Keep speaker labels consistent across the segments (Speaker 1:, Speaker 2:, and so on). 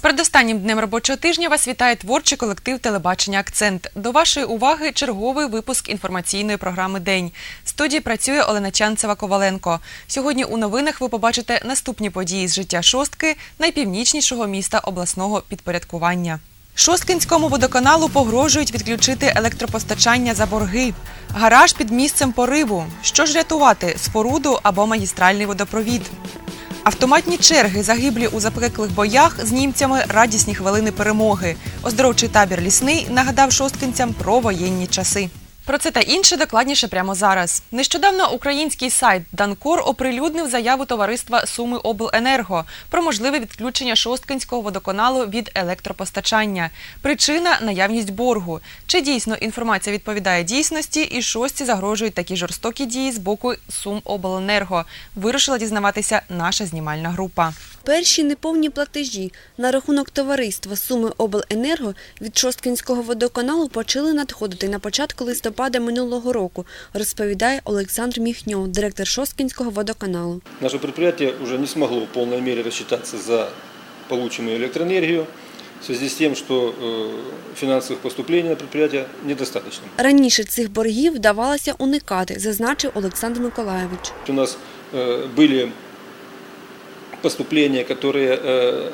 Speaker 1: передостаннім днем робочого тижня вас вітає творчий колектив телебачення Акцент. До вашої уваги черговий випуск інформаційної програми День. В студії працює Олена Чанцева Коваленко. Сьогодні у новинах ви побачите наступні події з життя шостки найпівнічнішого міста обласного підпорядкування. Шосткинському водоканалу погрожують відключити електропостачання за борги. Гараж під місцем пориву. Що ж рятувати споруду або магістральний водопровід? Автоматні черги, загиблі у запеклих боях з німцями, радісні хвилини перемоги. Оздоровчий табір лісний нагадав шосткинцям про воєнні часи. Про це та інше докладніше прямо зараз. Нещодавно український сайт Данкор оприлюднив заяву товариства Суми Обленерго про можливе відключення Шосткинського водоканалу від електропостачання. Причина наявність боргу. Чи дійсно інформація відповідає дійсності і шості загрожують такі жорстокі дії з боку Сум Обленерго? Вирушила дізнаватися наша знімальна група.
Speaker 2: Перші неповні платежі на рахунок товариства Суми Обленерго від Шосткинського водоканалу почали надходити на початку листопада минулого року, розповідає Олександр Міхньо, директор Шосткинського водоканалу.
Speaker 3: Наше предприятие уже не смогло в полной мере рассчитаться за полученную электроэнергию в связи с тем, что э, финансовых поступлений на предприятие недостаточно.
Speaker 2: Раніше цих боргів вдавалося уникати, зазначив Олександр Миколаєвич.
Speaker 3: У нас э, были поступления, которые э,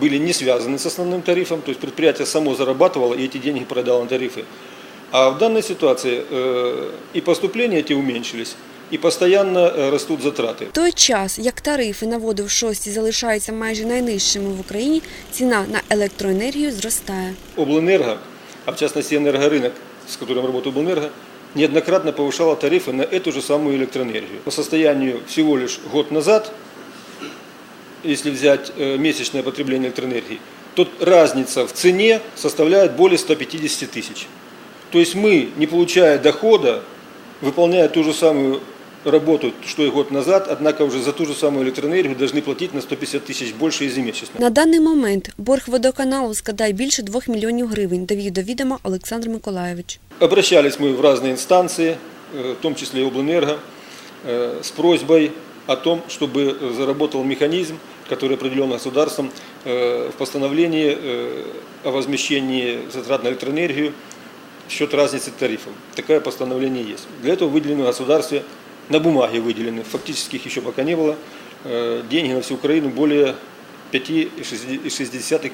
Speaker 3: были не связаны с основным тарифом, то есть предприятие само зарабатывало и эти деньги продало на тарифы. А в данной ситуации э, и поступления эти уменьшились, и постоянно э, растут затраты.
Speaker 2: В той час, як тарифи на воду в шості залишаються майже найнижчими в Україні, ціна на електроенергію зростає.
Speaker 3: Облэнерго, а в частности энергорынок, с которым работает Облэнерго, неоднократно повышала тарифы на эту же самую электроэнергию. По состоянию всего лишь год назад, если взять э, месячное потребление электроэнергии, то разница в цене составляет более 150 тысяч. То есть мы, не получая дохода, выполняя ту же самую работу, что и год назад, однако уже за ту же самую электроэнергию должны платить на 150 тысяч больше ежемесячно.
Speaker 2: На даний момент борг водоканалу складає більше 2 мільйонів гривень, довів до відома Олександр Миколаєвич.
Speaker 3: Обращались мы в разные инстанции, э, в том числе и Облэнерго, э, с просьбой о том, чтобы заработал механизм, который определен государством э, в постановлении э, о возмещении затрат на электроэнергию в счет разницы тарифов. Такое постановление есть. Для этого выделены в государстве, на бумаге выделены, фактически их еще пока не было, э, деньги на всю Украину более 5,6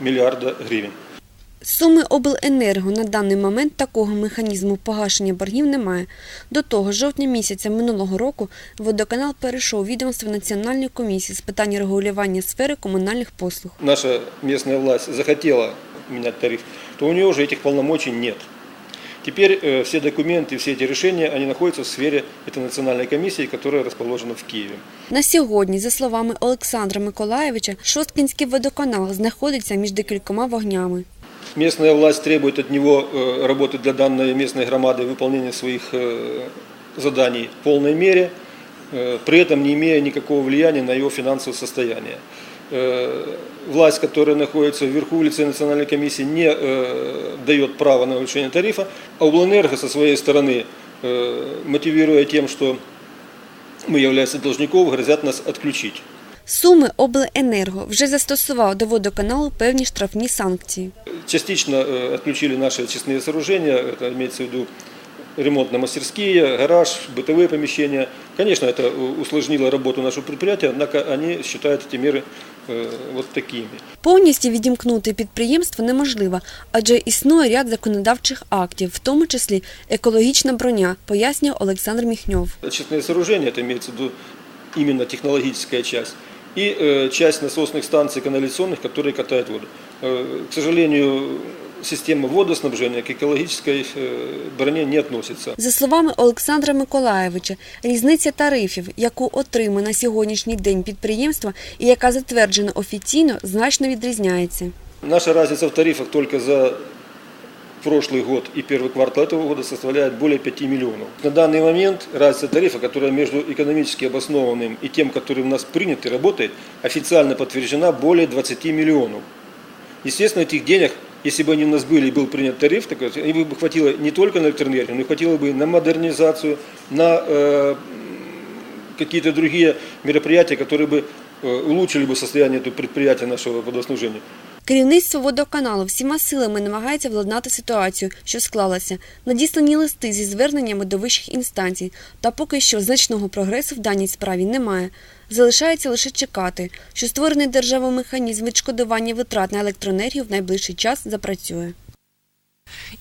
Speaker 3: миллиарда гривен.
Speaker 2: Суми обленерго на даний момент такого механізму погашення боргів немає. До того ж, жовтня місяця минулого року водоканал перейшов відомство Національної комісії з питань регулювання сфери комунальних послуг.
Speaker 3: наша местная власть захотела менять тариф, то у нее уже этих полномочий нет. Теперь э, все документы, все эти решения, они находятся в сфере этой национальной комиссии, которая расположена в Киеве.
Speaker 2: На сьогодні, за словами Олександра Миколаєвича, Шосткинський водоканал знаходиться між декількома вогнями.
Speaker 3: Местная власть требует от него э, работы для данной местной громады, выполнения своих э, заданий в полной мере, э, при этом не имея никакого влияния на его финансовое состояние. Э, Власть, которая находится вверху в лице Национальной комиссии, не э, дает права на увеличение тарифа, а Облэнерго со своей стороны, э, мотивируя тем, что мы являемся должником, грозят нас отключить.
Speaker 2: Суми обленерго вже застосував до водоканалу певні штрафні санкції.
Speaker 3: Частично э, отключили наши очистные сооружения, это имеется в виду ремонтно-мастерские, гараж, бытовые помещения. Конечно, это у- усложнило работу нашего предприятия, однако они считают эти меры э, вот такими.
Speaker 2: Повністю відімкнути підприємство неможливо, адже існує ряд законодавчих актів, в тому числі екологічна броня, пояснює Олександр Міхньов.
Speaker 3: Очистные сооружения, это имеется в виду именно технологическая часть, и э, часть насосных станций канализационных, которые катают воду. Э, к сожалению, система водоснабжения к экологической э, броне не относится.
Speaker 2: За словами Олександра Миколаєвича, різниця тарифів, яку отримує на сьогоднішній день підприємство і яка затверджена офіційно, значно відрізняється.
Speaker 3: Наша разница в тарифах только за прошлый год и первый квартал этого года составляет более 5 миллионов. На данный момент разница тарифа, которая между экономически обоснованным и тем, который у нас принят и работает, официально подтверждена более 20 миллионов. Естественно, этих денег, если бы они у нас были и был принят тариф, так, сказать, их бы хватило не только на электроэнергию, но и хватило бы на модернизацию, на э, какие-то другие мероприятия, которые бы э, улучшили бы состояние этого предприятия нашего водоснабжения.
Speaker 2: Керівництво водоканалу всіма силами намагається владнати ситуацію, що склалася, надіслані листи зі зверненнями до вищих інстанцій, та поки що значного прогресу в даній справі немає. Залишається лише чекати, що створений державою механізм відшкодування витрат на електроенергію в найближчий час запрацює.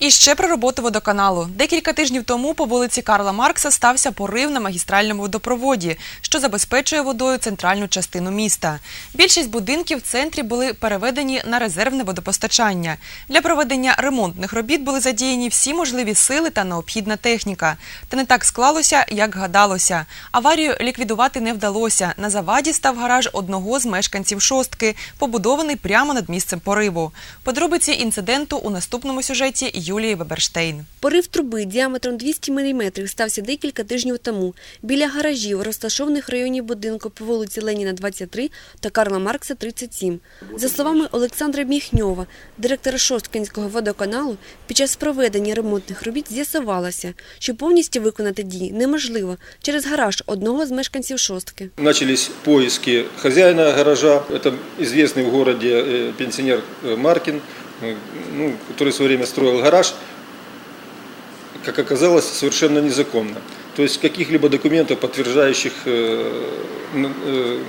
Speaker 1: І ще про роботу водоканалу. Декілька тижнів тому по вулиці Карла Маркса стався порив на магістральному водопроводі, що забезпечує водою центральну частину міста. Більшість будинків в центрі були переведені на резервне водопостачання. Для проведення ремонтних робіт були задіяні всі можливі сили та необхідна техніка. Та не так склалося, як гадалося. Аварію ліквідувати не вдалося. На заваді став гараж одного з мешканців шостки, побудований прямо над місцем пориву. Подробиці інциденту у наступному сюжеті Юлії Веберштейн.
Speaker 2: Порив труби діаметром 200 мм стався декілька тижнів тому біля гаражів, розташованих в районі будинку по вулиці Леніна, 23 та Карла Маркса, 37. За словами Олександра Міхньова, директора Шосткинського водоканалу, під час проведення ремонтних робіт з'ясувалося, що повністю виконати дії неможливо через гараж одного з мешканців шостки.
Speaker 3: Начались поиски хозяина гаража. Это известный в городе э, пенсионер э, Маркин, э, Ну, который в свое время строил гараж, как оказалось, совершенно незаконно. То есть каких-либо документов, подтверждающих, э, н- э,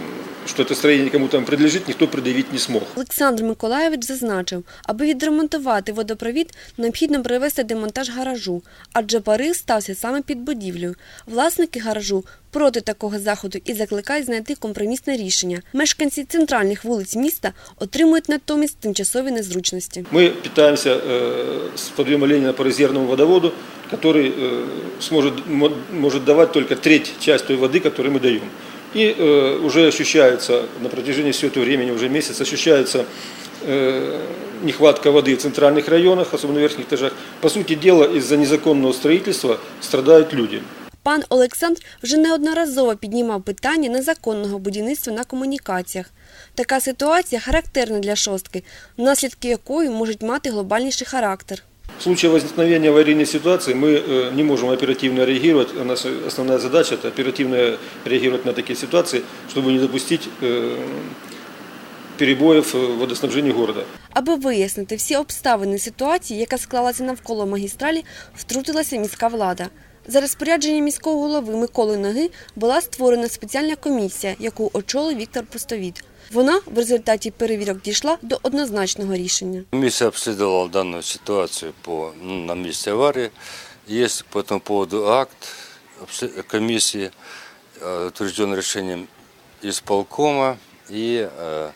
Speaker 3: что это строение кому-то принадлежит, никто предъявить не смог.
Speaker 2: Олександр Миколаєвич зазначив, аби відремонтувати водопровід, необхідно провести демонтаж гаражу, адже порив стався саме під будівлею. Власники гаражу проти такого заходу і закликають знайти компромісне рішення. Мешканці центральних вулиць міста отримують натомість тимчасові незручності.
Speaker 3: Мы питаемся э, с подъема Ленина по резервному водоводу, который э, сможет, мо- может давать только треть часть той воды, которую мы даем. И э, уже ощущается на протяжении всего этого времени, уже месяц, ощущается э, нехватка воды в центральных районах, особенно в верхних этажах. По сути дела, из-за незаконного строительства страдают люди.
Speaker 2: Пан Олександр вже неодноразово піднімав питання незаконного будівництва на комунікаціях. Така ситуація характерна для шостки, наслідки якої можуть мати глобальніший характер.
Speaker 3: В случае возникновения аварийной ситуации мы э, не можем оперативно реагировать. А Наша основная задача – это оперативно реагировать на такие ситуации, чтобы не допустить э, перебоев в водоснабжении города.
Speaker 2: Аби вияснити всі обставини ситуації, яка склалася навколо магістралі, втрутилася міська влада. За розпорядженням міського голови Миколи Ноги була створена спеціальна комісія, яку очолив Віктор Пустовіт. Вона в результаті перевірок дійшла до однозначного рішення.
Speaker 4: Комиссия обследовала данную ситуацию по, ну, на месте аварии. Есть по этому поводу акт обсле- комиссии, э, утвержден решением исполкома. И э,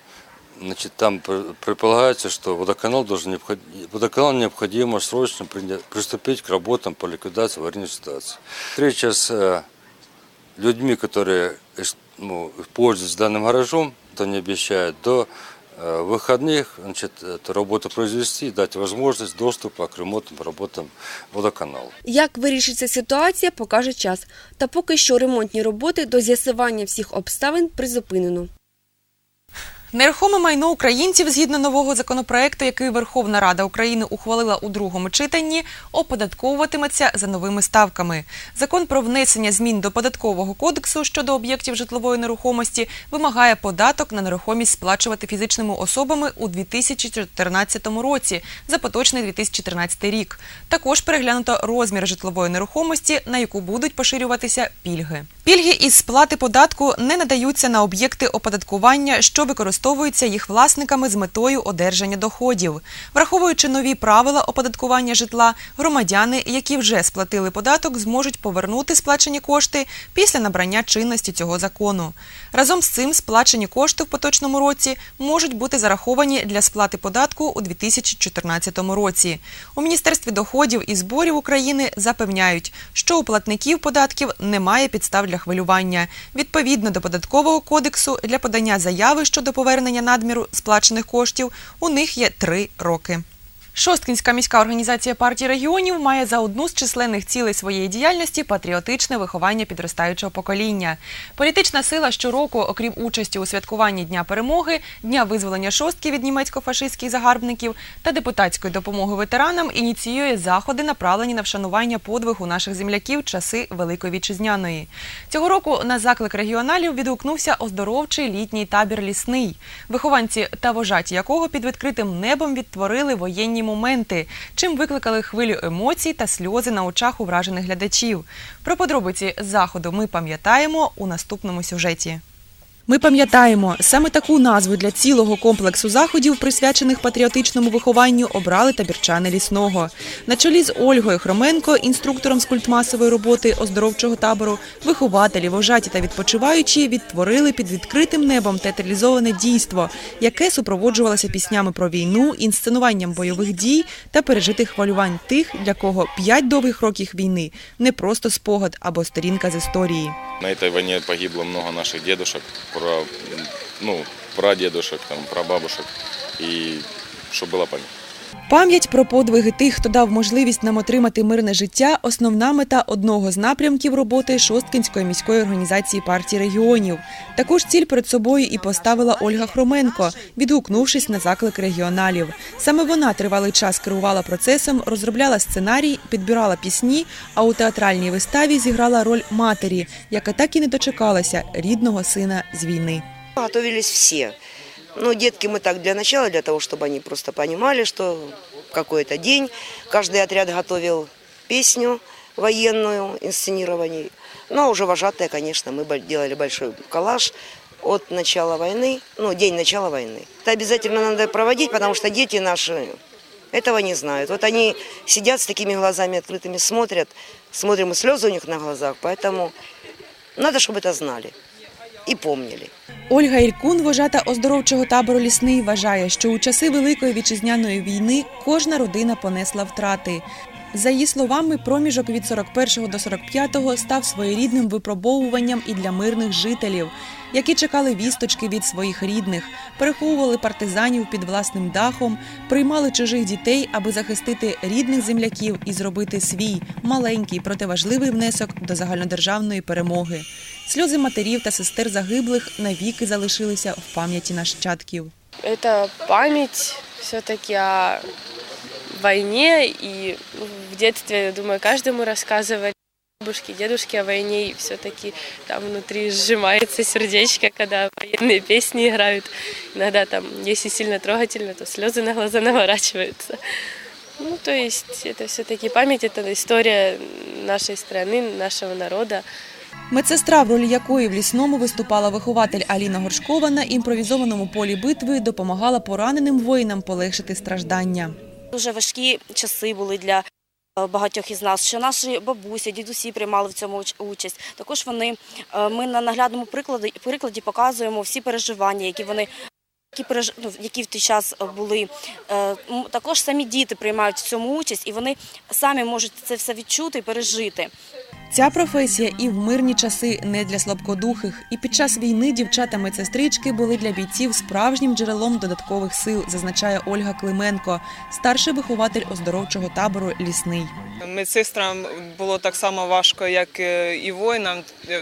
Speaker 4: значит, там пр- предполагается, что водоканал, должен необход... водоканал необходимо срочно приня- приступить к работам по ликвидации аварийной ситуации. Встреча с э, людьми, которые эс- ну, пользуются данным гаражом, то не обещают, до э, выходных значит, эту работу произвести и дать возможность доступа к ремонтным работам водоканалу.
Speaker 2: Як вирішиться ситуація, покаже час. Та поки що ремонтні роботи до з'ясування всіх обставин призупинено.
Speaker 1: Нерухоме майно українців згідно нового законопроекту, який Верховна Рада України ухвалила у другому читанні, оподатковуватиметься за новими ставками. Закон про внесення змін до податкового кодексу щодо об'єктів житлової нерухомості вимагає податок на нерухомість сплачувати фізичними особами у 2014 році за поточний 2013 рік. Також переглянуто розмір житлової нерухомості, на яку будуть поширюватися пільги. Пільги із сплати податку не надаються на об'єкти оподаткування, що використовуються їх власниками з метою одержання доходів. Враховуючи нові правила оподаткування житла, громадяни, які вже сплатили податок, зможуть повернути сплачені кошти після набрання чинності цього закону. Разом з цим сплачені кошти в поточному році можуть бути зараховані для сплати податку у 2014 році. У Міністерстві доходів і зборів України запевняють, що у платників податків немає підстав для хвилювання. Відповідно до податкового кодексу для подання заяви щодо повернення надміру сплачених коштів у них є три роки. Шосткінська міська організація партії регіонів має за одну з численних цілей своєї діяльності патріотичне виховання підростаючого покоління. Політична сила щороку, окрім участі у святкуванні Дня перемоги, Дня визволення шостки від німецько-фашистських загарбників та депутатської допомоги ветеранам, ініціює заходи, направлені на вшанування подвигу наших земляків часи Великої Вітчизняної. Цього року на заклик регіоналів відгукнувся оздоровчий літній табір лісний, вихованці та вожаті якого під відкритим небом відтворили воєнні моменти, чим викликали хвилю емоцій та сльози на очах уражених глядачів. Про подробиці заходу ми пам'ятаємо у наступному сюжеті. Ми пам'ятаємо, саме таку назву для цілого комплексу заходів, присвячених патріотичному вихованню, обрали табірчани лісного. На чолі з Ольгою Хроменко, інструктором з культмасової роботи оздоровчого табору, вихователі, вожаті та відпочиваючі відтворили під відкритим небом театралізоване дійство, яке супроводжувалося піснями про війну, інсценуванням бойових дій та пережитих хвилювань тих, для кого п'ять довгих років війни не просто спогад або сторінка з історії.
Speaker 5: На этой войне погибло много наших дедушек, про, ну, прадедушек, там, прабабушек, и чтобы была память.
Speaker 1: Пам'ять про подвиги тих, хто дав можливість нам отримати мирне життя – основна мета одного з напрямків роботи Шосткинської міської організації партії регіонів. Таку ж ціль перед собою і поставила Ольга Хроменко, відгукнувшись на заклик регіоналів. Саме вона тривалий час керувала процесом, розробляла сценарій, підбирала пісні, а у театральній виставі зіграла роль матері, яка так і не дочекалася рідного сина з війни.
Speaker 6: Готовились все. Ну, детки мы так для начала, для того, чтобы они просто понимали, что какой-то день. Каждый отряд готовил песню военную, инсценирование. Ну, а уже вожатые, конечно, мы делали большой коллаж от начала войны, ну, день начала войны. Это обязательно надо проводить, потому что дети наши этого не знают. Вот они сидят с такими глазами открытыми, смотрят, смотрим, и слезы у них на глазах, поэтому надо, чтобы это знали и помнили.
Speaker 1: Ольга Ількун, вожата оздоровчого табору лісний, вважає, що у часи Великої вітчизняної війни кожна родина понесла втрати. За її словами, проміжок від 41 до 45 став своєрідним випробовуванням і для мирних жителів, які чекали вісточки від своїх рідних, переховували партизанів під власним дахом, приймали чужих дітей, аби захистити рідних земляків і зробити свій маленький, проте важливий внесок до загальнодержавної перемоги. Сльози матерів та сестер загиблих навіки залишилися в пам'яті нащадків.
Speaker 7: Это память все-таки о войне. И ну, в детстве, я думаю, каждому рассказывали бабушки, дедушки о войне. И все-таки там внутри сжимается сердечко, когда военные песни играют. Иногда там, если сильно трогательно, то слезы на глаза наворачиваются. Ну, то есть это все-таки память, это история нашей страны, нашего народа.
Speaker 1: Медсестра, в ролі якої в лісному виступала вихователь Аліна Горшкова на імпровізованому полі битви, допомагала пораненим воїнам полегшити страждання.
Speaker 8: Дуже важкі часи були для е, багатьох із нас, що наші бабусі, дідусі приймали в цьому участь. Також вони е, ми на наглядному прикладі прикладі показуємо всі переживання, які вони. Які ну, які в той час були Е, також самі діти приймають в цьому участь, і вони самі можуть це все відчути і пережити.
Speaker 1: Ця професія і в мирні часи не для слабкодухих. І під час війни дівчата-медсестрички були для бійців справжнім джерелом додаткових сил, зазначає Ольга Клименко, старший вихователь оздоровчого табору Лісний.
Speaker 9: Медсестрам було так само важко, як е, і воїнам, е,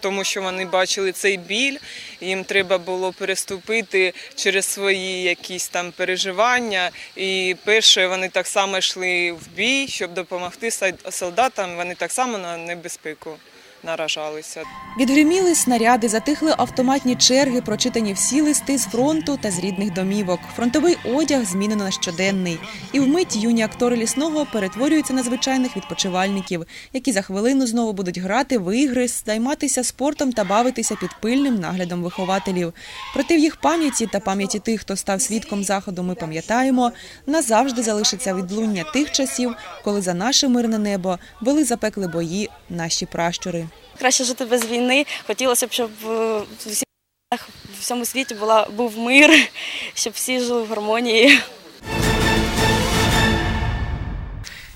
Speaker 9: тому що вони бачили цей біль, їм треба було переступити через свої якісь там переживання. І перше вони так само йшли в бій, щоб допомогти солдатам. Вони так само на небезпеку наражалися.
Speaker 1: Відгриміли снаряди, затихли автоматні черги, прочитані всі листи з фронту та з рідних домівок. Фронтовий одяг змінено на щоденний. І вмить юні актори лісного перетворюються на звичайних відпочивальників, які за хвилину знову будуть грати в ігри, займатися спортом та бавитися під пильним наглядом вихователів. Проте в їх пам'яті та пам'яті тих, хто став свідком заходу, ми пам'ятаємо, назавжди залишиться відлуння тих часів, коли за наше мирне небо вели запекли бої наші пращури.
Speaker 8: Краще жити без війни. Хотілося б, щоб е, в всьому світі була був мир, щоб всі жили в гармонії.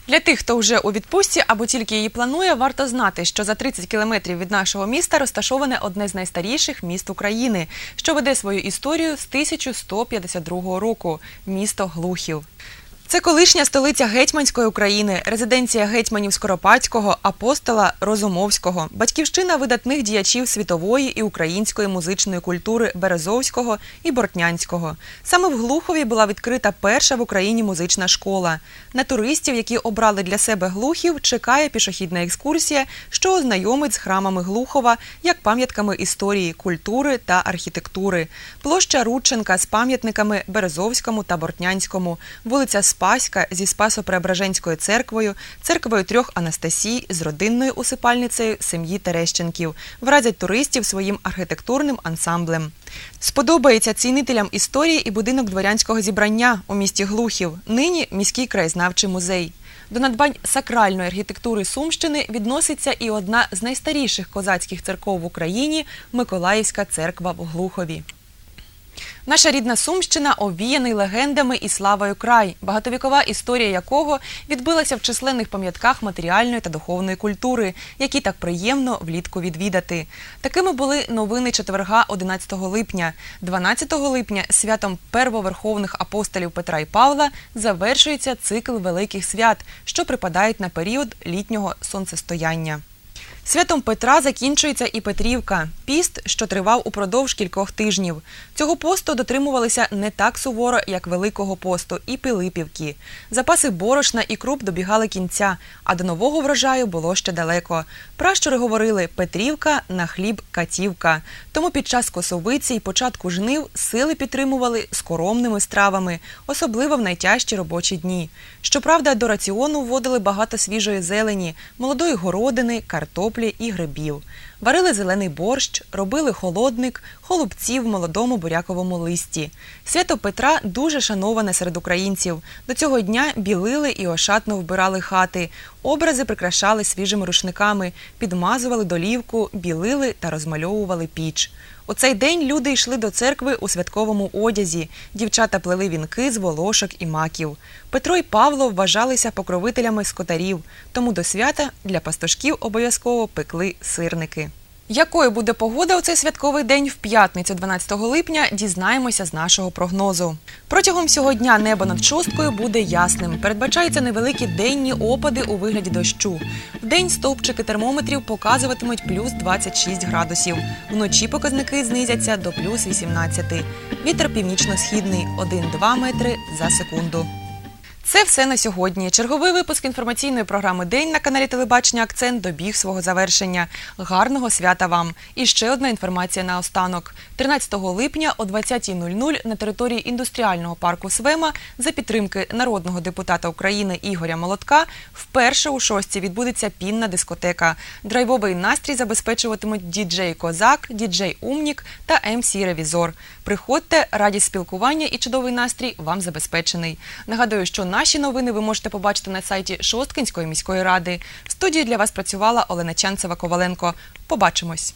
Speaker 1: Для тих, хто вже у відпустці або тільки її планує, варто знати, що за 30 кілометрів від нашого міста розташоване одне з найстаріших міст України, що веде свою історію з 1152 року – місто Глухів. Це колишня столиця гетьманської України, резиденція гетьманів Скоропадського, апостола Розумовського, батьківщина видатних діячів світової і української музичної культури Березовського і Бортнянського. Саме в Глухові була відкрита перша в Україні музична школа. На туристів, які обрали для себе глухів, чекає пішохідна екскурсія, що ознайомить з храмами Глухова як пам'ятками історії, культури та архітектури. Площа Рудченка з пам'ятниками Березовському та Бортнянському, вулиця Спаська зі Спасо-Преображенською церквою, церквою трьох Анастасій з родинною усипальницею сім'ї Терещенків, вразять туристів своїм архітектурним ансамблем. Сподобається цінителям історії і будинок дворянського зібрання у місті Глухів, нині міський краєзнавчий музей. До надбань сакральної архітектури Сумщини відноситься і одна з найстаріших козацьких церков в Україні Миколаївська церква в Глухові. Наша рідна Сумщина овіяний легендами і славою край, багатовікова історія якого відбилася в численних пам'ятках матеріальної та духовної культури, які так приємно влітку відвідати. Такими були новини четверга 11 липня. 12 липня святом первоверховних апостолів Петра і Павла завершується цикл великих свят, що припадають на період літнього сонцестояння. Святом Петра закінчується і Петрівка – піст, що тривав упродовж кількох тижнів. Цього посту дотримувалися не так суворо, як Великого посту і Пилипівки. Запаси борошна і круп добігали кінця, а до нового врожаю було ще далеко. Пращури говорили «Петрівка на хліб катівка». Тому під час косовиці і початку жнив сили підтримували скоромними стравами, особливо в найтяжчі робочі дні. Щоправда, до раціону вводили багато свіжої зелені, молодої городини, картоплі і грибів. Варили зелений борщ, робили холодник, холубці в молодому буряковому листі. Свято Петра дуже шановане серед українців. До цього дня білили і ошатно вбирали хати. Образи прикрашали свіжими рушниками, підмазували долівку, білили та розмальовували піч. У цей день люди йшли до церкви у святковому одязі. Дівчата плели вінки з волошок і маків. Петро і Павло вважалися покровителями скотарів, тому до свята для пастушків обов'язково пекли сирники. Якою буде погода у цей святковий день в п'ятницю, 12 липня, дізнаємося з нашого прогнозу. Протягом всього дня небо над шосткою буде ясним. Передбачаються невеликі денні опади у вигляді дощу. В день стовпчики термометрів показуватимуть плюс 26 градусів. Вночі показники знизяться до плюс 18. Вітер північно-східний 1-2 метри за секунду. Це все на сьогодні. Черговий випуск інформаційної програми День на каналі Телебачення Акцент добіг свого завершення. Гарного свята вам! І ще одна інформація на останок. 13 липня о 20.00 на території індустріального парку Свема за підтримки народного депутата України Ігоря Молотка вперше у шості відбудеться пінна дискотека. Драйвовий настрій забезпечуватимуть діджей Козак, діджей Умнік та МС Ревізор. Приходьте, радість спілкування і чудовий настрій вам забезпечений. Нагадую, що наші новини ви можете побачити на сайті Шосткинської міської ради. В студії для вас працювала Олена Чанцева Коваленко. Побачимось.